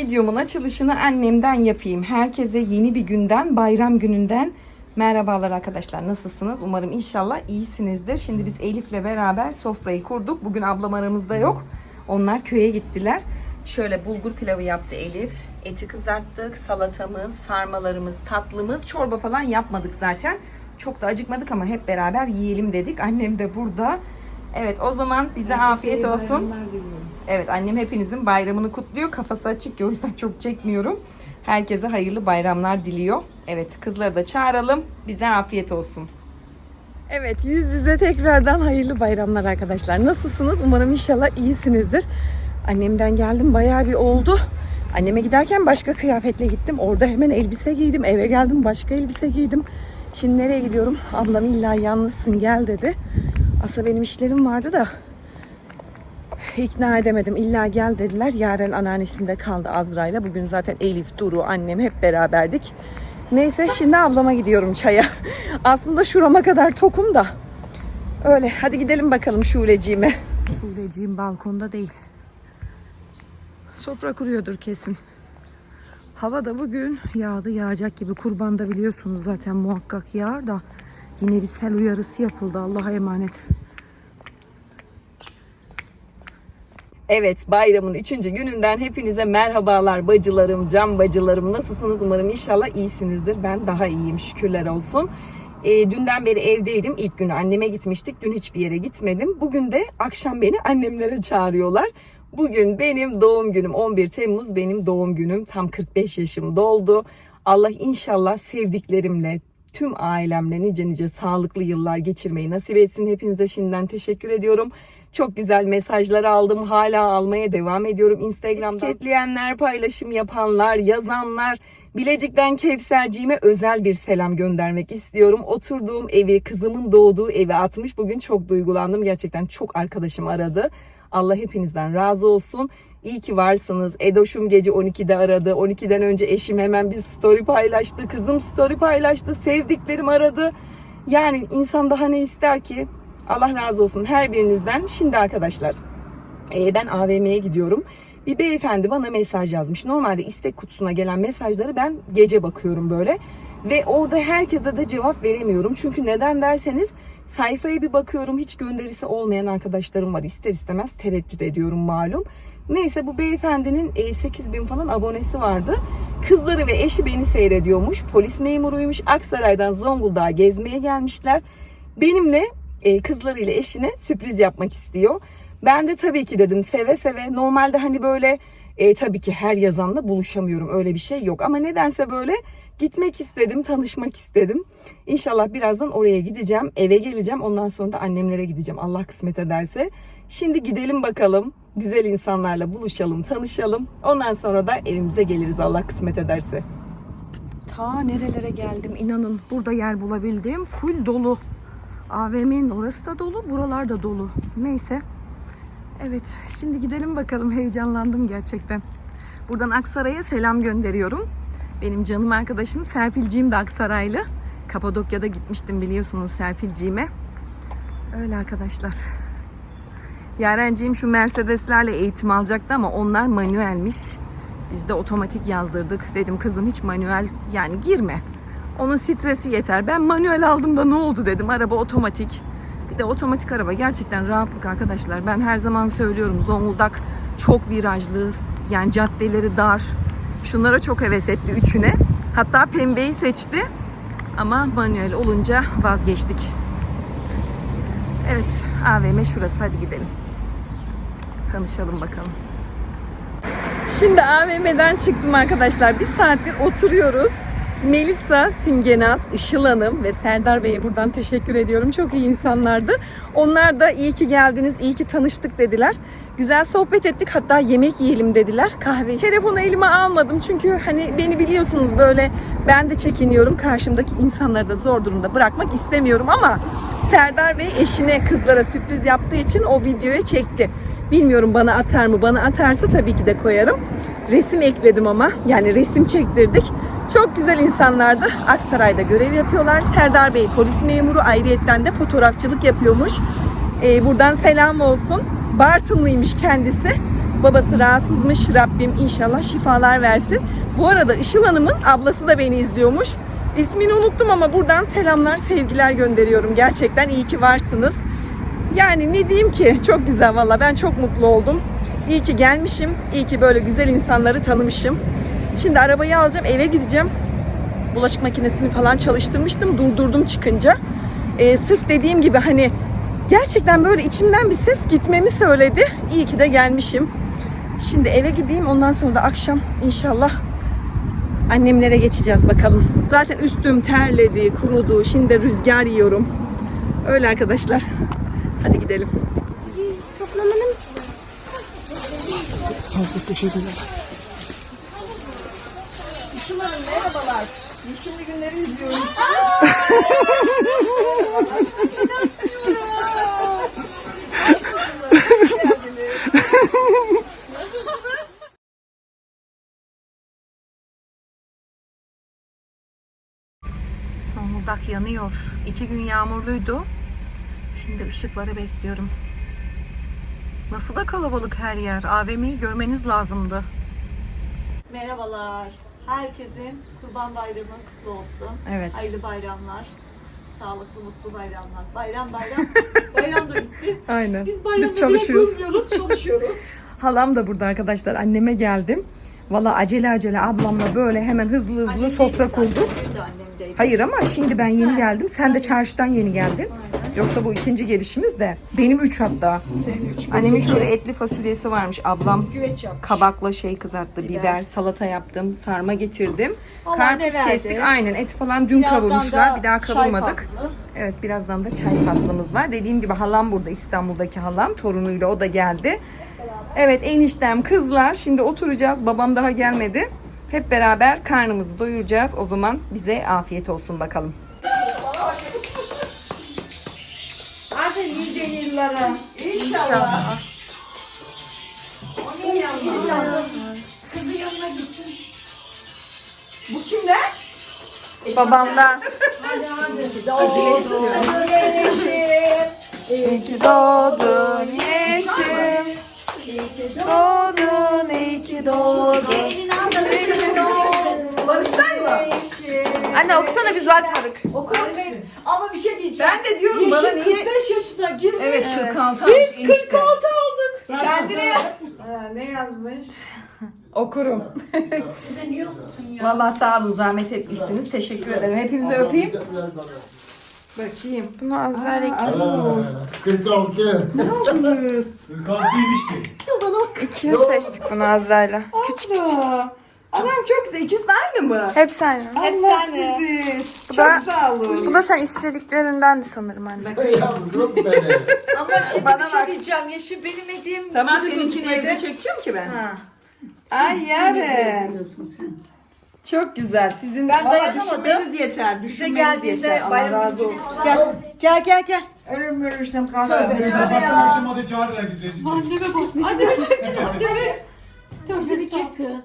Videomun açılışını annemden yapayım. Herkese yeni bir günden, bayram gününden merhabalar arkadaşlar. Nasılsınız? Umarım inşallah iyisinizdir. Şimdi biz Elif'le beraber sofrayı kurduk. Bugün ablam aramızda yok. Onlar köye gittiler. Şöyle bulgur pilavı yaptı Elif. Eti kızarttık. Salatamız, sarmalarımız, tatlımız. Çorba falan yapmadık zaten. Çok da acıkmadık ama hep beraber yiyelim dedik. Annem de burada. Evet o zaman bize afiyet olsun. Evet annem hepinizin bayramını kutluyor. Kafası açık ya o yüzden çok çekmiyorum. Herkese hayırlı bayramlar diliyor. Evet kızları da çağıralım. Bize afiyet olsun. Evet yüz yüze tekrardan hayırlı bayramlar arkadaşlar. Nasılsınız? Umarım inşallah iyisinizdir. Annemden geldim bayağı bir oldu. Anneme giderken başka kıyafetle gittim. Orada hemen elbise giydim. Eve geldim başka elbise giydim. Şimdi nereye gidiyorum? Ablam illa yalnızsın gel dedi. Aslında benim işlerim vardı da ikna edemedim. İlla gel dediler. Yaren anneannesinde kaldı Azra'yla. Bugün zaten Elif, Duru, annem hep beraberdik. Neyse şimdi ablama gidiyorum çaya. Aslında şurama kadar tokum da. Öyle hadi gidelim bakalım Şuleciğime. Şuleciğim balkonda değil. Sofra kuruyordur kesin. Hava da bugün yağdı yağacak gibi. Kurbanda biliyorsunuz zaten muhakkak yağar da. Yine bir sel uyarısı yapıldı. Allah'a emanet. Evet bayramın 3. gününden hepinize merhabalar bacılarım, can bacılarım. Nasılsınız umarım inşallah iyisinizdir. Ben daha iyiyim şükürler olsun. E, dünden beri evdeydim. İlk gün anneme gitmiştik. Dün hiçbir yere gitmedim. Bugün de akşam beni annemlere çağırıyorlar. Bugün benim doğum günüm 11 Temmuz benim doğum günüm. Tam 45 yaşım doldu. Allah inşallah sevdiklerimle, tüm ailemle nice nice sağlıklı yıllar geçirmeyi nasip etsin. Hepinize şimdiden teşekkür ediyorum. Çok güzel mesajlar aldım. Hala almaya devam ediyorum Instagram'dan. Etiketleyenler, paylaşım yapanlar, yazanlar. Bilecik'ten Kevserciğime özel bir selam göndermek istiyorum. Oturduğum evi, kızımın doğduğu evi atmış. Bugün çok duygulandım. Gerçekten çok arkadaşım aradı. Allah hepinizden razı olsun. İyi ki varsınız. Edoşum gece 12'de aradı. 12'den önce eşim hemen bir story paylaştı. Kızım story paylaştı. Sevdiklerim aradı. Yani insan daha ne ister ki? Allah razı olsun her birinizden. Şimdi arkadaşlar ben AVM'ye gidiyorum. Bir beyefendi bana mesaj yazmış. Normalde istek kutusuna gelen mesajları ben gece bakıyorum böyle. Ve orada herkese de cevap veremiyorum. Çünkü neden derseniz sayfaya bir bakıyorum hiç gönderisi olmayan arkadaşlarım var. İster istemez tereddüt ediyorum malum. Neyse bu beyefendinin e, 8 bin falan abonesi vardı. Kızları ve eşi beni seyrediyormuş. Polis memuruymuş. Aksaray'dan Zonguldak'a gezmeye gelmişler. Benimle e, kızlarıyla eşine sürpriz yapmak istiyor. Ben de tabii ki dedim seve seve. Normalde hani böyle e, tabii ki her yazanla buluşamıyorum. Öyle bir şey yok. Ama nedense böyle gitmek istedim, tanışmak istedim. İnşallah birazdan oraya gideceğim. Eve geleceğim. Ondan sonra da annemlere gideceğim. Allah kısmet ederse. Şimdi gidelim bakalım. Güzel insanlarla buluşalım, tanışalım. Ondan sonra da evimize geliriz Allah kısmet ederse. Ta nerelere geldim inanın. Burada yer bulabildim. Full dolu. AVM'nin orası da dolu, buralar da dolu. Neyse. Evet, şimdi gidelim bakalım. Heyecanlandım gerçekten. Buradan Aksaray'a selam gönderiyorum. Benim canım arkadaşım Serpilciğim de Aksaraylı. Kapadokya'da gitmiştim biliyorsunuz Serpilciğime. Öyle arkadaşlar. Yarenciğim şu Mercedeslerle eğitim alacaktı ama onlar manuelmiş. Biz de otomatik yazdırdık. Dedim kızım hiç manuel yani girme. Onun stresi yeter. Ben manuel aldım da ne oldu dedim. Araba otomatik. Bir de otomatik araba gerçekten rahatlık arkadaşlar. Ben her zaman söylüyorum Zonguldak çok virajlı. Yani caddeleri dar. Şunlara çok heves etti üçüne. Hatta pembeyi seçti. Ama manuel olunca vazgeçtik. Evet AVM şurası hadi gidelim. Tanışalım bakalım. Şimdi AVM'den çıktım arkadaşlar. Bir saattir oturuyoruz. Melisa, Simgenaz, Işıl Hanım ve Serdar Bey'e buradan teşekkür ediyorum. Çok iyi insanlardı. Onlar da iyi ki geldiniz, iyi ki tanıştık dediler. Güzel sohbet ettik hatta yemek yiyelim dediler. Kahve. Telefonu elime almadım çünkü hani beni biliyorsunuz böyle ben de çekiniyorum. Karşımdaki insanları da zor durumda bırakmak istemiyorum ama Serdar Bey eşine kızlara sürpriz yaptığı için o videoya çekti. Bilmiyorum bana atar mı? Bana atarsa tabii ki de koyarım. Resim ekledim ama. Yani resim çektirdik. Çok güzel insanlardı. Aksaray'da görev yapıyorlar. Serdar Bey polis memuru ayrıyetten de fotoğrafçılık yapıyormuş. Ee, buradan selam olsun. Bartınlıymış kendisi. Babası rahatsızmış. Rabbim inşallah şifalar versin. Bu arada Işıl Hanım'ın ablası da beni izliyormuş. İsmini unuttum ama buradan selamlar, sevgiler gönderiyorum. Gerçekten iyi ki varsınız. Yani ne diyeyim ki çok güzel valla ben çok mutlu oldum. İyi ki gelmişim. İyi ki böyle güzel insanları tanımışım. Şimdi arabayı alacağım eve gideceğim. Bulaşık makinesini falan çalıştırmıştım. Durdurdum çıkınca. Ee, sırf dediğim gibi hani gerçekten böyle içimden bir ses gitmemi söyledi. İyi ki de gelmişim. Şimdi eve gideyim ondan sonra da akşam inşallah annemlere geçeceğiz bakalım. Zaten üstüm terledi, kurudu. Şimdi de rüzgar yiyorum. Öyle arkadaşlar. Hadi gidelim. Toplamadım ki. Sağlıklı teşekkürler. Işıl Hanım merhabalar. Yeşilli günleri izliyoruz. Zonguldak yanıyor. İki gün yağmurluydu. Şimdi ışıkları bekliyorum. Nasıl da kalabalık her yer. AVM'yi görmeniz lazımdı. Merhabalar. Herkesin Kurban Bayramı kutlu olsun. Evet. Hayırlı bayramlar. Sağlıklı, mutlu bayramlar. Bayram bayram. bayram da bitti. Aynen. Biz bayramda Biz bile çalışıyoruz. durmuyoruz, çalışıyoruz. Halam da burada arkadaşlar. Anneme geldim. Valla acele acele ablamla böyle hemen hızlı hızlı sofra kurduk. Benim de Hayır ama şimdi ben yeni geldim. Sen de çarşıdan yeni geldin. Yoksa bu ikinci gelişimiz de. Benim üç hatta. Annemin şöyle etli fasulyesi varmış. Ablam Güveç kabakla şey kızarttı. Biber, salata yaptım. Sarma getirdim. Allah Karpuz verdi? kestik. Aynen et falan dün Birazdan kavurmuşlar. da Bir daha çay kavurmadık. faslı. Evet birazdan da çay faslımız var. Dediğim gibi halam burada İstanbul'daki halam. Torunuyla o da geldi. Evet eniştem kızlar. Şimdi oturacağız. Babam daha gelmedi. Hep beraber karnımızı doyuracağız. O zaman bize afiyet olsun bakalım. Bu kimler? Babamdan. İyi ki doğdun yeşim. Doğdun, iyi ki doğdun. Barışlar mı? Anne okusana biz bakmadık. Okurum Ama bir şey diyeceğim. Ben de diyorum Yeşil bana niye... 45 yaşına girmiş. Evet 46 Biz 46 olduk. Kendine ne yazmış? okurum. Size niye okusun ya? Vallahi sağ olun zahmet etmişsiniz. Teşekkür ederim. Hepinizi öpeyim. Bakayım. Bunu Azrail 46. Ne yaptınız? 46'ymış ki. İkimiz seçtik bunu Azra'yla. Küçük küçük. Anam çok güzel. İkisi de aynı mı? Hepsi aynı. Allah sizi. Çok da- sağ olun. Bu da sen istediklerindendi sanırım anne. Yavrum benim. Ama şimdi Bana bir şey bak. diyeceğim. Yeşil benim hediyem. Tamam burada seninkini gözükmedi. evde çekeceğim ki ben. Ha. Ay yarın. Çok güzel. Sizin Ben Vallahi dayanamadım. düşünmeniz yeter. Bize Düşünmeniz geldiğinde yeter. Allah bayram razı olsun. Gel gel gel gel. Ölüm ölürsem kalsın. Zaten aşamada çağırırlar bizi. resim çekin. Anneme bak. Anneme çekin anneme. Bizi bir çekiyoruz.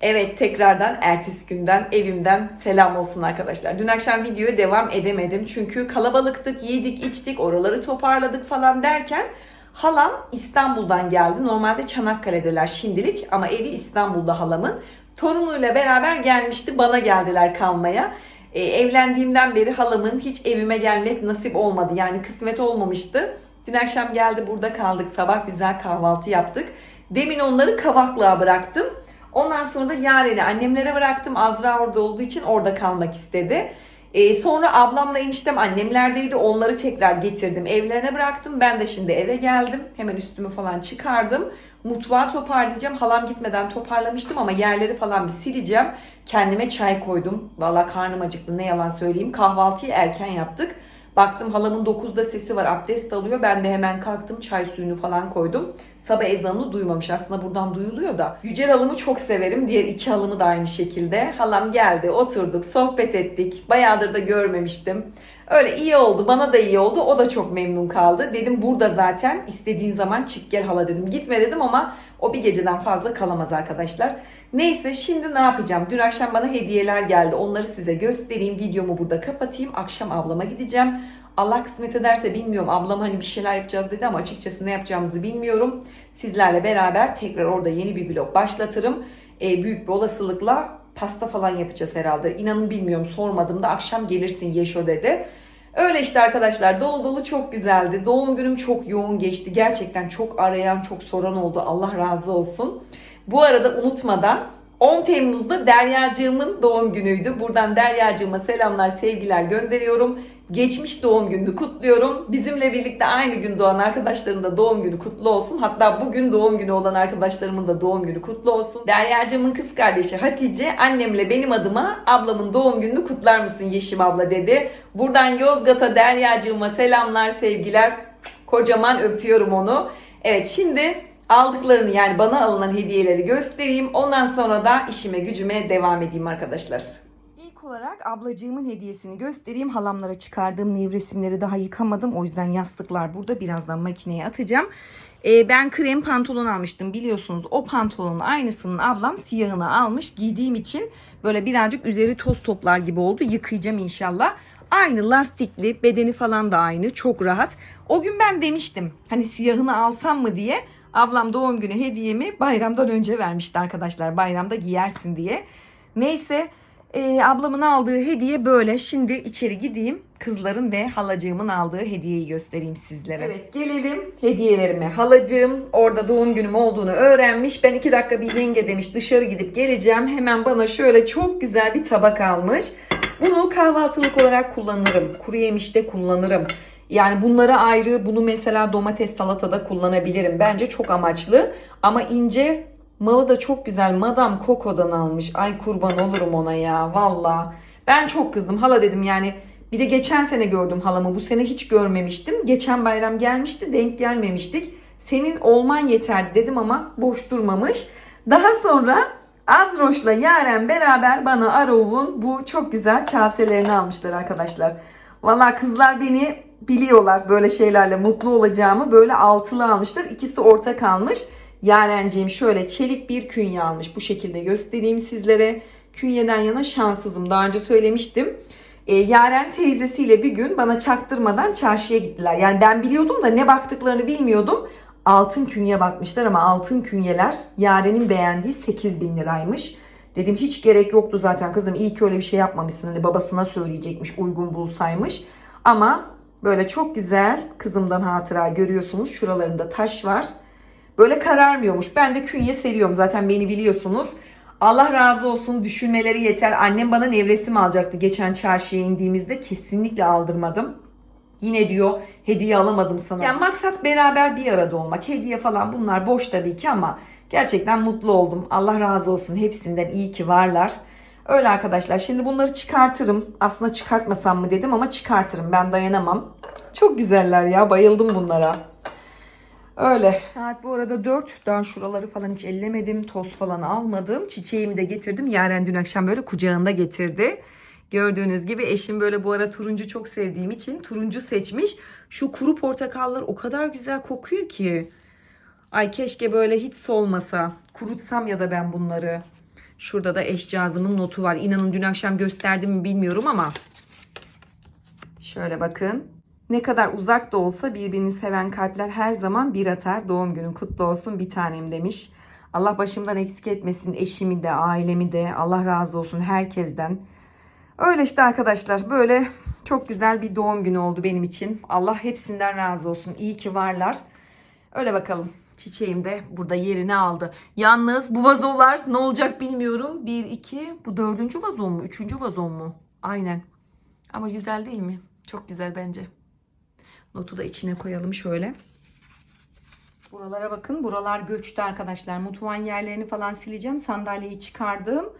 Evet tekrardan ertesi günden evimden selam olsun arkadaşlar. Dün akşam videoya devam edemedim. Çünkü kalabalıktık, yedik, içtik, oraları toparladık falan derken halam İstanbul'dan geldi. Normalde Çanakkale'deler şimdilik ama evi İstanbul'da halamın. Torunuyla beraber gelmişti. Bana geldiler kalmaya. Ee, evlendiğimden beri halamın hiç evime gelmek nasip olmadı. Yani kısmet olmamıştı. Dün akşam geldi burada kaldık. Sabah güzel kahvaltı yaptık. Demin onları Kavaklığa bıraktım. Ondan sonra da Yaren'i annemlere bıraktım. Azra orada olduğu için orada kalmak istedi. Ee, sonra ablamla eniştem annemlerdeydi. Onları tekrar getirdim. Evlerine bıraktım. Ben de şimdi eve geldim. Hemen üstümü falan çıkardım. Mutfağı toparlayacağım. Halam gitmeden toparlamıştım ama yerleri falan bir sileceğim. Kendime çay koydum. Valla karnım acıktı ne yalan söyleyeyim. Kahvaltıyı erken yaptık. Baktım halamın 9'da sesi var abdest alıyor. Ben de hemen kalktım çay suyunu falan koydum. Sabah ezanını duymamış. Aslında buradan duyuluyor da. Yücel halımı çok severim. Diğer iki halımı da aynı şekilde. Halam geldi oturduk sohbet ettik. Bayağıdır da görmemiştim. Öyle iyi oldu. Bana da iyi oldu. O da çok memnun kaldı. Dedim burada zaten istediğin zaman çık gel hala dedim. Gitme dedim ama o bir geceden fazla kalamaz arkadaşlar. Neyse şimdi ne yapacağım? Dün akşam bana hediyeler geldi. Onları size göstereyim. Videomu burada kapatayım. Akşam ablama gideceğim. Allah kısmet ederse bilmiyorum. Ablam hani bir şeyler yapacağız dedi ama açıkçası ne yapacağımızı bilmiyorum. Sizlerle beraber tekrar orada yeni bir vlog başlatırım. Ee, büyük bir olasılıkla pasta falan yapacağız herhalde. İnanın bilmiyorum sormadım da akşam gelirsin Yeşo dedi. Öyle işte arkadaşlar dolu dolu çok güzeldi. Doğum günüm çok yoğun geçti. Gerçekten çok arayan çok soran oldu. Allah razı olsun. Bu arada unutmadan 10 Temmuz'da Deryacığımın doğum günüydü. Buradan Deryacığıma selamlar, sevgiler gönderiyorum. Geçmiş doğum gününü kutluyorum. Bizimle birlikte aynı gün doğan arkadaşların da doğum günü kutlu olsun. Hatta bugün doğum günü olan arkadaşlarımın da doğum günü kutlu olsun. Deryacığımın kız kardeşi Hatice annemle benim adıma ablamın doğum gününü kutlar mısın Yeşim abla dedi. Buradan Yozgat'a Deryacığıma selamlar, sevgiler. Kocaman öpüyorum onu. Evet şimdi aldıklarını yani bana alınan hediyeleri göstereyim. Ondan sonra da işime gücüme devam edeyim arkadaşlar. Olarak ablacığımın hediyesini göstereyim. Halamlara çıkardığım nevresimleri daha yıkamadım. O yüzden yastıklar burada. Birazdan makineye atacağım. Ee, ben krem pantolon almıştım biliyorsunuz. O pantolonun aynısının ablam siyahını almış. Giydiğim için böyle birazcık üzeri toz toplar gibi oldu. Yıkayacağım inşallah. Aynı lastikli, bedeni falan da aynı. Çok rahat. O gün ben demiştim hani siyahını alsam mı diye. Ablam doğum günü hediyemi bayramdan önce vermişti arkadaşlar. Bayramda giyersin diye. Neyse e, ablamın aldığı hediye böyle. Şimdi içeri gideyim. Kızların ve halacığımın aldığı hediyeyi göstereyim sizlere. Evet gelelim hediyelerime. Halacığım orada doğum günüm olduğunu öğrenmiş. Ben iki dakika bir yenge demiş dışarı gidip geleceğim. Hemen bana şöyle çok güzel bir tabak almış. Bunu kahvaltılık olarak kullanırım. Kuru yemişte kullanırım. Yani bunlara ayrı bunu mesela domates salatada kullanabilirim. Bence çok amaçlı. Ama ince malı da çok güzel. Madame Coco'dan almış. Ay kurban olurum ona ya valla. Ben çok kızdım. Hala dedim yani bir de geçen sene gördüm halamı. Bu sene hiç görmemiştim. Geçen bayram gelmişti. Denk gelmemiştik. Senin olman yeterdi dedim ama boş durmamış. Daha sonra Azroş'la Yaren beraber bana Arov'un bu çok güzel kaselerini almışlar arkadaşlar. Valla kızlar beni biliyorlar böyle şeylerle mutlu olacağımı. Böyle altılı almışlar. İkisi ortak almış. Yarenciğim şöyle çelik bir künye almış. Bu şekilde göstereyim sizlere. Künyeden yana şanssızım. Daha önce söylemiştim. E, Yaren teyzesiyle bir gün bana çaktırmadan çarşıya gittiler. Yani ben biliyordum da ne baktıklarını bilmiyordum. Altın künye bakmışlar ama altın künyeler Yaren'in beğendiği 8 bin liraymış. Dedim hiç gerek yoktu zaten kızım iyi ki öyle bir şey yapmamışsın. Hani babasına söyleyecekmiş uygun bulsaymış. Ama böyle çok güzel kızımdan hatıra görüyorsunuz. Şuralarında taş var. Böyle kararmıyormuş. Ben de künye seviyorum zaten beni biliyorsunuz. Allah razı olsun düşünmeleri yeter. Annem bana nevresim alacaktı geçen çarşıya indiğimizde. Kesinlikle aldırmadım. Yine diyor hediye alamadım sana. Yani maksat beraber bir arada olmak. Hediye falan bunlar boş tabii ki ama gerçekten mutlu oldum. Allah razı olsun hepsinden iyi ki varlar. Öyle arkadaşlar şimdi bunları çıkartırım. Aslında çıkartmasam mı dedim ama çıkartırım. Ben dayanamam. Çok güzeller ya bayıldım bunlara. Öyle. Saat bu arada 4. Daha şuraları falan hiç ellemedim. Toz falan almadım. Çiçeğimi de getirdim. Yaren dün akşam böyle kucağında getirdi. Gördüğünüz gibi eşim böyle bu ara turuncu çok sevdiğim için turuncu seçmiş. Şu kuru portakallar o kadar güzel kokuyor ki. Ay keşke böyle hiç solmasa. Kurutsam ya da ben bunları. Şurada da eşcağızımın notu var. İnanın dün akşam gösterdim mi bilmiyorum ama. Şöyle bakın. Ne kadar uzak da olsa birbirini seven kalpler her zaman bir atar. Doğum günün kutlu olsun bir tanem demiş. Allah başımdan eksik etmesin eşimi de ailemi de Allah razı olsun herkesten. Öyle işte arkadaşlar böyle çok güzel bir doğum günü oldu benim için. Allah hepsinden razı olsun. İyi ki varlar. Öyle bakalım. Çiçeğim de burada yerini aldı. Yalnız bu vazolar ne olacak bilmiyorum. Bir, iki, bu dördüncü vazon mu? Üçüncü vazon mu? Aynen. Ama güzel değil mi? Çok güzel bence. Notu da içine koyalım şöyle. Buralara bakın. Buralar göçtü arkadaşlar. Mutfağın yerlerini falan sileceğim. Sandalyeyi çıkardım.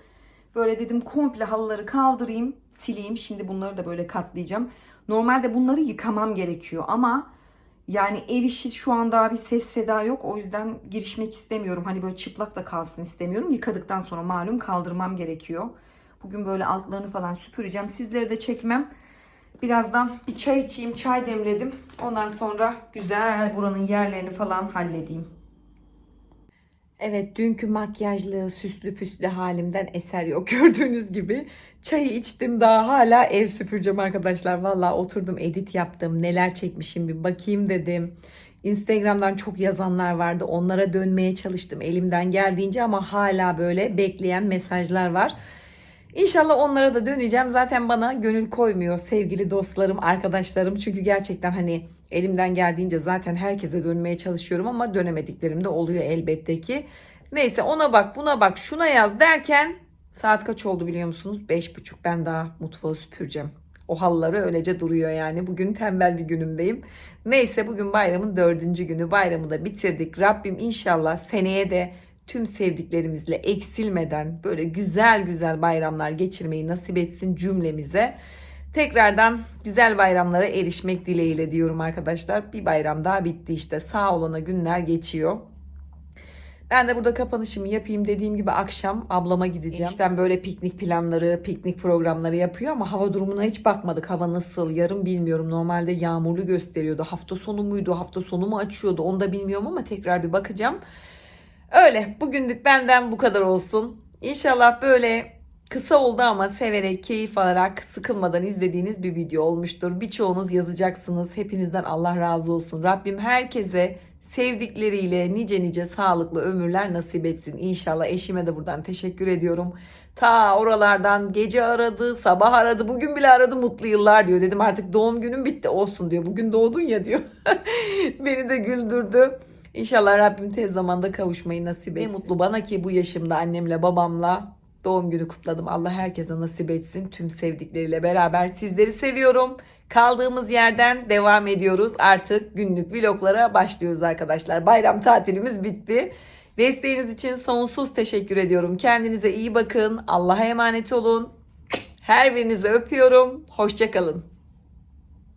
Böyle dedim komple halıları kaldırayım, sileyim. Şimdi bunları da böyle katlayacağım. Normalde bunları yıkamam gerekiyor ama yani ev işi şu an daha bir ses seda yok. O yüzden girişmek istemiyorum. Hani böyle çıplak da kalsın istemiyorum. Yıkadıktan sonra malum kaldırmam gerekiyor. Bugün böyle altlarını falan süpüreceğim. Sizleri de çekmem. Birazdan bir çay içeyim. Çay demledim. Ondan sonra güzel buranın yerlerini falan halledeyim. Evet dünkü makyajlı süslü püslü halimden eser yok gördüğünüz gibi. Çayı içtim daha hala ev süpüreceğim arkadaşlar. Valla oturdum edit yaptım neler çekmişim bir bakayım dedim. Instagram'dan çok yazanlar vardı onlara dönmeye çalıştım elimden geldiğince ama hala böyle bekleyen mesajlar var. İnşallah onlara da döneceğim. Zaten bana gönül koymuyor sevgili dostlarım, arkadaşlarım. Çünkü gerçekten hani elimden geldiğince zaten herkese dönmeye çalışıyorum ama dönemediklerim de oluyor elbette ki. Neyse ona bak, buna bak, şuna yaz derken saat kaç oldu biliyor musunuz? Beş buçuk. Ben daha mutfağı süpüreceğim. O halıları öylece duruyor yani. Bugün tembel bir günümdeyim. Neyse bugün bayramın dördüncü günü. Bayramı da bitirdik. Rabbim inşallah seneye de tüm sevdiklerimizle eksilmeden böyle güzel güzel bayramlar geçirmeyi nasip etsin cümlemize. Tekrardan güzel bayramlara erişmek dileğiyle diyorum arkadaşlar. Bir bayram daha bitti işte. Sağ olana günler geçiyor. Ben de burada kapanışımı yapayım. Dediğim gibi akşam ablama gideceğim. İşte böyle piknik planları, piknik programları yapıyor ama hava durumuna hiç bakmadık. Hava nasıl, yarın bilmiyorum. Normalde yağmurlu gösteriyordu. Hafta sonu muydu, hafta sonu mu açıyordu onu da bilmiyorum ama tekrar bir bakacağım. Öyle bugünlük benden bu kadar olsun. İnşallah böyle kısa oldu ama severek, keyif alarak, sıkılmadan izlediğiniz bir video olmuştur. Birçoğunuz yazacaksınız. Hepinizden Allah razı olsun. Rabbim herkese sevdikleriyle nice nice sağlıklı ömürler nasip etsin. İnşallah eşime de buradan teşekkür ediyorum. Ta oralardan gece aradı, sabah aradı, bugün bile aradı mutlu yıllar diyor. Dedim artık doğum günüm bitti olsun diyor. Bugün doğdun ya diyor. Beni de güldürdü. İnşallah Rabbim tez zamanda kavuşmayı nasip etsin. Ne mutlu bana ki bu yaşımda annemle babamla doğum günü kutladım. Allah herkese nasip etsin. Tüm sevdikleriyle beraber sizleri seviyorum. Kaldığımız yerden devam ediyoruz. Artık günlük vloglara başlıyoruz arkadaşlar. Bayram tatilimiz bitti. Desteğiniz için sonsuz teşekkür ediyorum. Kendinize iyi bakın. Allah'a emanet olun. Her birinizi öpüyorum. Hoşçakalın.